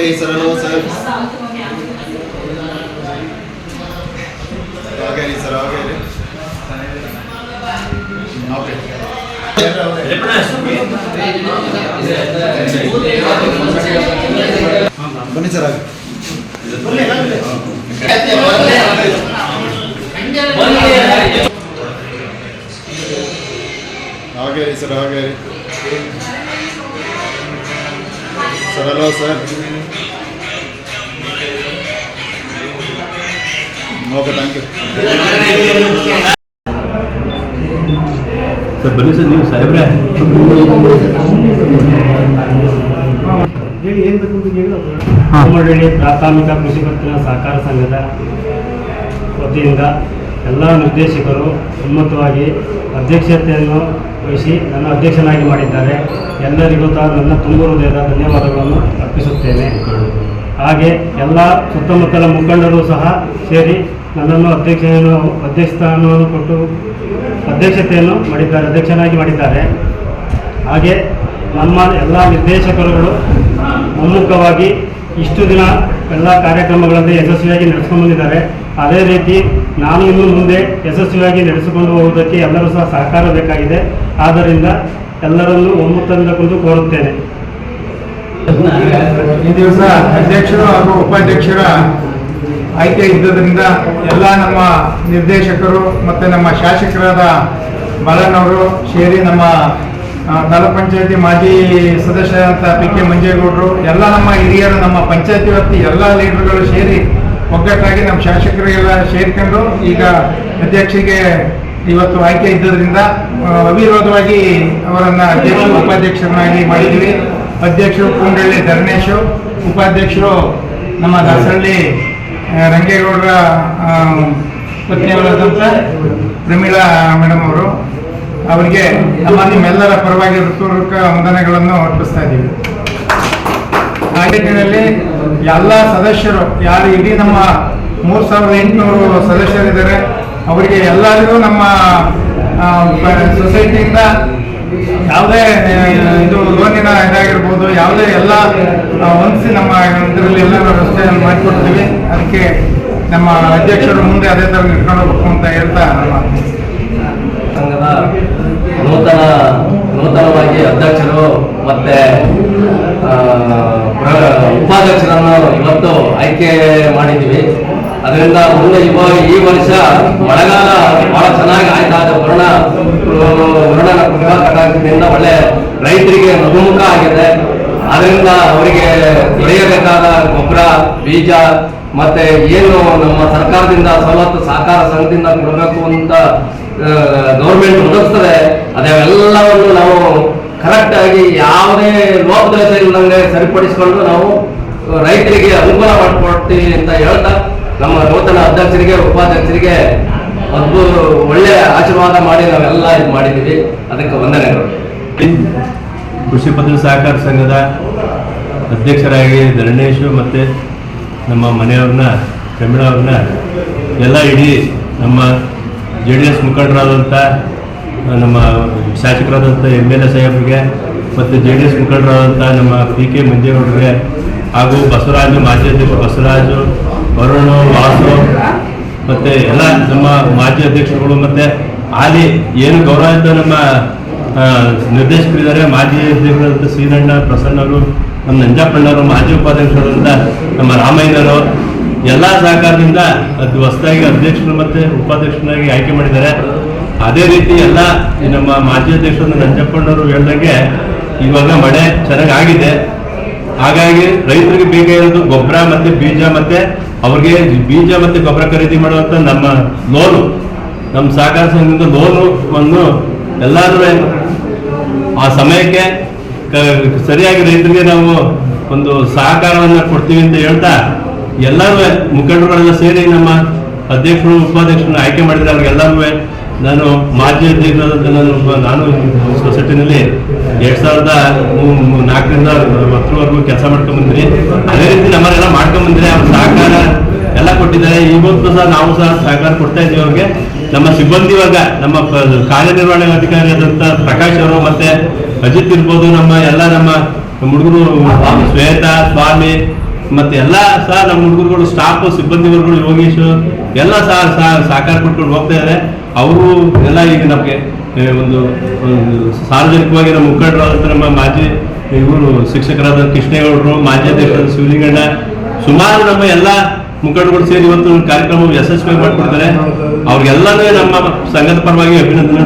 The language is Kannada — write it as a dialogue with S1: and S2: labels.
S1: ಓಕೆ ಸರ್ ಹಲೋ ಸರ್ ಹಾಗೆ ರೀ ಸರ್ ಹಾಗೆ ರೀ ಓಕೆ ಬನ್ನಿ ಸರ್ ಹಾಗೆ. ಹಾಗೆ ರೀ sir hello sir okay thank you
S2: sir ಬನ್ನಿ ಸರ್ ನೀವು ಸಾಹೇಬ್ರೆ
S3: ಕೋಮರಳ್ಳಿ ಪ್ರಾಥಮಿಕ ಕೃಷಿ ಪತ್ತಿನ ಸಹಕಾರ ಸಂಘದ ವತಿಯಿಂದ ಎಲ್ಲ ನಿರ್ದೇಶಕರು ಉನ್ನತವಾಗಿ ಅಧ್ಯಕ್ಷತೆಯನ್ನು ವಹಿಸಿ ನನ್ನ ಅಧ್ಯಕ್ಷನಾಗಿ ಮಾಡಿದ್ದಾರೆ. ಎಲ್ಲರಿಗೂ ಸಹ ನನ್ನ ತುಂಬ ಹೃದಯದ ಧನ್ಯವಾದಗಳನ್ನು ಅರ್ಪಿಸುತ್ತೇನೆ. ಹಾಗೆ ಎಲ್ಲ ಸುತ್ತಮುತ್ತಲ ಮುಖಂಡರು ಸಹ ಸೇರಿ ನನ್ನನ್ನು ಅಧ್ಯಕ್ಷನು ಅಧ್ಯಕ್ಷ ಸ್ಥಾನವನ್ನು ಕೊಟ್ಟು ಅಧ್ಯಕ್ಷತೆಯನ್ನು ಮಾಡಿದ್ದಾರೆ, ಅಧ್ಯಕ್ಷನಾಗಿ ಮಾಡಿದ್ದಾರೆ. ಹಾಗೆ ನಮ್ಮ ಎಲ್ಲ ನಿರ್ದೇಶಕರುಗಳು ಮುಮ್ಮುಖವಾಗಿ ಇಷ್ಟು ದಿನ ಎಲ್ಲ ಕಾರ್ಯಕ್ರಮಗಳನ್ನು ಯಶಸ್ವಿಯಾಗಿ ನಡೆಸ್ಕೊಂಡು ಬಂದಿದ್ದಾರೆ. ಅದೇ ರೀತಿ ನಾನು ಇನ್ನು ಮುಂದೆ ಯಶಸ್ವಿಯಾಗಿ ನಡೆಸಿಕೊಂಡು ಹೋಗುವುದಕ್ಕೆ ಎಲ್ಲರೂ ಸಹ ಸಹಕಾರ ಬೇಕಾಗಿದೆ. ಆದ್ದರಿಂದ ಎಲ್ಲರಲ್ಲೂ ಒಮ್ಮತದಿಂದ ಕುರಿತು ಕೋರುತ್ತೇನೆ.
S4: ಈ ದಿವಸ ಅಧ್ಯಕ್ಷರು ಹಾಗೂ ಉಪಾಧ್ಯಕ್ಷರ ಆಯ್ಕೆ ಇದ್ದರಿಂದ ಎಲ್ಲ ನಮ್ಮ ನಿರ್ದೇಶಕರು ಮತ್ತು ನಮ್ಮ ಶಾಸಕರಾದ ಬಾಲನವರು ಸೇರಿ ನಮ್ಮ ತಾಲೂಕ್ ಪಂಚಾಯತಿ ಮಾಜಿ ಸದಸ್ಯರಾದಂಥ ಪಿ ಕೆ ಮಂಜೇಗೌಡರು, ಎಲ್ಲ ನಮ್ಮ ಹಿರಿಯರು, ನಮ್ಮ ಪಂಚಾಯತಿ ವ್ಯಾಪ್ತಿ ಎಲ್ಲ ಲೀಡರ್ಗಳು ಸೇರಿ ಒಗ್ಗಟ್ಟಾಗಿ ನಮ್ಮ ಶಾಸಕರಿಗೆಲ್ಲ ಸೇರ್ಕೊಂಡು ಈಗ ಅಧ್ಯಕ್ಷರಿಗೆ ಇವತ್ತು ಆಯ್ಕೆ ಇದ್ದದ್ರಿಂದ ಅವಿರೋಧವಾಗಿ ಅವರನ್ನು ಅಧ್ಯಕ್ಷ, ಉಪಾಧ್ಯಕ್ಷರನ್ನಾಗಿ ಮಾಡಿದ್ವಿ ಅಧ್ಯಕ್ಷರು ಕೂಂಡಳ್ಳಿ ಧರ್ಮೇಶು, ಉಪಾಧ್ಯಕ್ಷರು ನಮ್ಮ ದಾಸಹಳ್ಳಿ ರಂಗೇಗೌಡರ ಪತ್ನಿಯವರಾದಂಥ ಪ್ರಮೀಳಾ ಮೇಡಮ್ ಅವರು. ಅವರಿಗೆ ನಮ್ಮ ನಿಮ್ಮೆಲ್ಲರ ಪರವಾಗಿ ಹೃತ್ಪೂರ್ವಕ ವಂದನೆಗಳನ್ನು ಅರ್ಪಿಸ್ತಾ ಇದ್ದೀವಿ. ಆ ನಿಟ್ಟಿನಲ್ಲಿ ಎಲ್ಲ ಸದಸ್ಯರು, ಯಾರು ಇಡೀ ನಮ್ಮ ಮೂರು ಸಾವಿರದ ಎಂಟುನೂರು ಸದಸ್ಯರಿದ್ದಾರೆ. ಅವರಿಗೆ ಎಲ್ಲರಿಗೂ ನಮ್ಮ ಸೊಸೈಟಿಯಿಂದ ಯಾವುದೇ ಇದು ಲೋನಿನ ಇದಾಗಿರ್ಬೋದು, ಯಾವುದೇ ಎಲ್ಲ ಹೊಂದಿಸಿ ನಮ್ಮ ಇದರಲ್ಲಿ ಎಲ್ಲ ವ್ಯವಸ್ಥೆಯನ್ನು ಮಾಡಿಕೊಡ್ತೀವಿ. ಅದಕ್ಕೆ ನಮ್ಮ ಅಧ್ಯಕ್ಷರು ಮುಂದೆ ಅದೇ ಥರ ನಿಂತ್ಕೊಂಡು ಹೋಗ್ಬೇಕು ಅಂತ ಹೇಳ್ತಾ ನಮ್ಮ
S2: ಸಂಘದ ನೂತನ, ನೂತನವಾಗಿ ಅಧ್ಯಕ್ಷರು ಮತ್ತೆ ಉಪಾಧ್ಯಕ್ಷರನ್ನು ಇವತ್ತು ಆಯ್ಕೆ ಮಾಡಿದ್ದೀವಿ ಅದರಿಂದ ಮುಂದೆ ಇವ ಈ ವರ್ಷ ಮಳೆಗಾಲ ಬಹಳ ಚೆನ್ನಾಗಿ ಆಯ್ತಾದ ವರುಣ, ವರುಣನ ಕೃಪಾ ಕಟಾಕ್ಷದಿಂದ ಒಳ್ಳೆ ರೈತರಿಗೆ ನಗುಮುಖ ಆಗಿದೆ. ಅದರಿಂದ ಅವರಿಗೆ ದೊರೆಯಬೇಕಾದ ಗೊಬ್ಬರ, ಬೀಜ ಮತ್ತೆ ಏನು ನಮ್ಮ ಸರ್ಕಾರದಿಂದ ಸವಲತ್ತು ಸಹಕಾರ ಸಂಘದಿಂದ ಕೊಡಬೇಕು ಅಂತ ಗೌರ್ಮೆಂಟ್ ಒದಗಿಸ್ತದೆ. ಅದೆಲ್ಲವನ್ನು ನಾವು ಕರೆಕ್ಟ್ ಆಗಿ ಯಾವುದೇ ಲೋಪದೋಷ ಇಲ್ಲದಂಗೆ ಸರಿಪಡಿಸಿಕೊಂಡು ನಾವು ರೈತರಿಗೆ ಅನುಕೂಲ ಮಾಡಿಕೊಡ್ತೀವಿ ಅಂತ ಹೇಳ್ತಾ ನಮ್ಮ ನೂತನ ಅಧ್ಯಕ್ಷರಿಗೆ, ಉಪಾಧ್ಯಕ್ಷರಿಗೆ ಅದ್ಭುತ ಒಳ್ಳೆ ಆಶೀರ್ವಾದ ಮಾಡಿ ನಾವೆಲ್ಲ ಇದು ಮಾಡಿದ್ದೀವಿ. ಅದಕ್ಕೆ ವಂದನೆಗಳು.
S5: ಕೃಷಿ ಪತ್ರ ಸಹಕಾರ ಸಂಘದ ಅಧ್ಯಕ್ಷರಾಗಿ ಧರಣೇಶು ಮತ್ತು ನಮ್ಮ ಮನೆಯವ್ರನ್ನ ಪ್ರಮೀಳಾ ಅವ್ರನ್ನ ಎಲ್ಲ ಇಡೀ ನಮ್ಮ ಜೆ ಡಿ ಎಸ್ ಮುಖಂಡರಾದಂಥ ನಮ್ಮ ಶಾಸಕರಾದಂಥ ಎಂ ಎಲ್ ಎ ಸಾಹೇಬ್ರಿಗೆ ಮತ್ತು ಜೆ ಡಿ ಎಸ್ ಮುಖಂಡರಾದಂಥ ನಮ್ಮ ಪಿ ಕೆ ಮಂಜೇಗೌಡರಿಗೆ ಹಾಗೂ ಬಸವರಾಜು, ಮಾಜಿ ಅಧ್ಯಕ್ಷ ಬಸವರಾಜು, ವರುಣ್, ವಾಸು ಮತ್ತು ಎಲ್ಲ ನಮ್ಮ ಮಾಜಿ ಅಧ್ಯಕ್ಷರುಗಳು ಮತ್ತು ಹಾಲಿ ಏನು ಗೌರವಾನ್ವಿತ ನಮ್ಮ ನಿರ್ದೇಶಕರಿದ್ದಾರೆ. ಮಾಜಿ ಅಧ್ಯಕ್ಷರಾದಂಥ ಶ್ರೀರಣ್ಣ ಪ್ರಸನ್ನರು, ನಮ್ಮ ನಂಜಪ್ಪಣ್ಣರು, ಮಾಜಿ ಉಪಾಧ್ಯಕ್ಷರಾದಂಥ ನಮ್ಮ ರಾಮಯ್ಯನವರು ಎಲ್ಲ ಸಹಕಾರದಿಂದ ಅದು ಹೊಸದಾಗಿ ಅಧ್ಯಕ್ಷರು ಮತ್ತು ಉಪಾಧ್ಯಕ್ಷರಾಗಿ ಆಯ್ಕೆ ಮಾಡಿದ್ದಾರೆ. ಅದೇ ರೀತಿ ಎಲ್ಲ ನಮ್ಮ ಮಾಜಿ ಅಧ್ಯಕ್ಷರು ನಂಜಪ್ಪಣ್ಣವರು ಹೇಳ್ದಂಗೆ ಇವಾಗ ಮಳೆ ಚೆನ್ನಾಗಿ ಆಗಿದೆ ಹಾಗಾಗಿ ರೈತರಿಗೆ ಬೇಕಾಗಿರೋದು ಗೊಬ್ಬರ ಮತ್ತೆ ಬೀಜ ಮತ್ತೆ ಅವ್ರಿಗೆ ಬೀಜ ಮತ್ತೆ ಗೊಬ್ಬರ ಖರೀದಿ ಮಾಡುವಂತ ನಮ್ಮ ಲೋನು, ನಮ್ಮ ಸಹಕಾರ ಸಂಘದಿಂದ ಲೋನು ಒಂದು ಎಲ್ಲರೂ ಆ ಸಮಯಕ್ಕೆ ಸರಿಯಾಗಿ ರೈತರಿಗೆ ನಾವು ಒಂದು ಸಹಕಾರವನ್ನ ಕೊಡ್ತೀವಿ ಅಂತ ಹೇಳ್ತಾ ಎಲ್ಲರೂ ಮುಖಂಡರುಗಳೆಲ್ಲ ಸೇರಿ ನಮ್ಮ ಅಧ್ಯಕ್ಷರು, ಉಪಾಧ್ಯಕ್ಷರನ್ನ ಆಯ್ಕೆ ಮಾಡಿದ್ರೆ ಅವ್ರಿಗೆಲ್ಲರೂ ನಾನು ಮಾಜಿ ಅಧ್ಯಕ್ಷರಾದಂಥ ನಾನು ನಾನು ಸೊಸೈಟಿನಲ್ಲಿ ಎರಡ್ ಸಾವಿರದ ನಾಲ್ಕರಿಂದ ಹತ್ತರವರೆಗೂ ಕೆಲಸ ಮಾಡ್ಕೊಂಡ್ ಬಂದ್ರಿ ಅದೇ ರೀತಿ ನಮ್ಮನ್ನೆಲ್ಲ ಮಾಡ್ಕೊಂಡ್ ಬಂದ್ರೆ ಅವ್ರ ಸಹಕಾರ ಎಲ್ಲ ಕೊಟ್ಟಿದ್ದಾರೆ. ಇವತ್ತು ಸಹ ನಾವು ಸಹ ಸಹಕಾರ ಕೊಡ್ತಾ ಇದ್ದೀವಿ ಅವ್ರಿಗೆ. ನಮ್ಮ ಸಿಬ್ಬಂದಿ ವರ್ಗ, ನಮ್ಮ ಕಾರ್ಯನಿರ್ವಹಣೆ ಅಧಿಕಾರಿ ಆದಂತ ಪ್ರಕಾಶ್ ಅವರು ಮತ್ತೆ ಅಜಿತ್ ಇರ್ಬೋದು, ನಮ್ಮ ಎಲ್ಲ ನಮ್ಮ ಹುಡುಗರು ಶ್ವೇತಾ, ಸ್ವಾಮಿ ಮತ್ತೆ ಎಲ್ಲ ಸಹ ನಮ್ಮ ಹುಡುಗರುಗಳು ಸ್ಟಾಫ್ ಸಿಬ್ಬಂದಿ ವರ್ಗಗಳು, ಯೋಗೇಶ್, ಎಲ್ಲ ಸಹ ಸಹಕಾರ ಕೊಟ್ಕೊಂಡು ಹೋಗ್ತಾ ಇದ್ದಾರೆ. ಅವರು ಎಲ್ಲ ಈಗ ನಮಗೆ ಒಂದು ಸಾರ್ವಜನಿಕವಾಗಿ ನಮ್ಮ ಮುಖಂಡರಾದಂಥ ನಮ್ಮ ಮಾಜಿ, ಇವರು ಶಿಕ್ಷಕರಾದ ಕೃಷ್ಣೇಗೌಡರು, ಮಾಜಿ ಅಧ್ಯಕ್ಷರಾದ ಶಿವಲಿಂಗಣ್ಣ, ಸುಮಾರು ನಮ್ಮ ಎಲ್ಲ ಮುಖಂಡರುಗಳು ಸೇರಿ ಇವತ್ತು ಕಾರ್ಯಕ್ರಮ ಯಶಸ್ವಿ ಮಾಡಿಕೊಡ್ತಾರೆ. ಅವ್ರಿಗೆಲ್ಲನೂ ನಮ್ಮ ಸಂಘದ ಪರವಾಗಿ ಅಭಿನಂದನೆ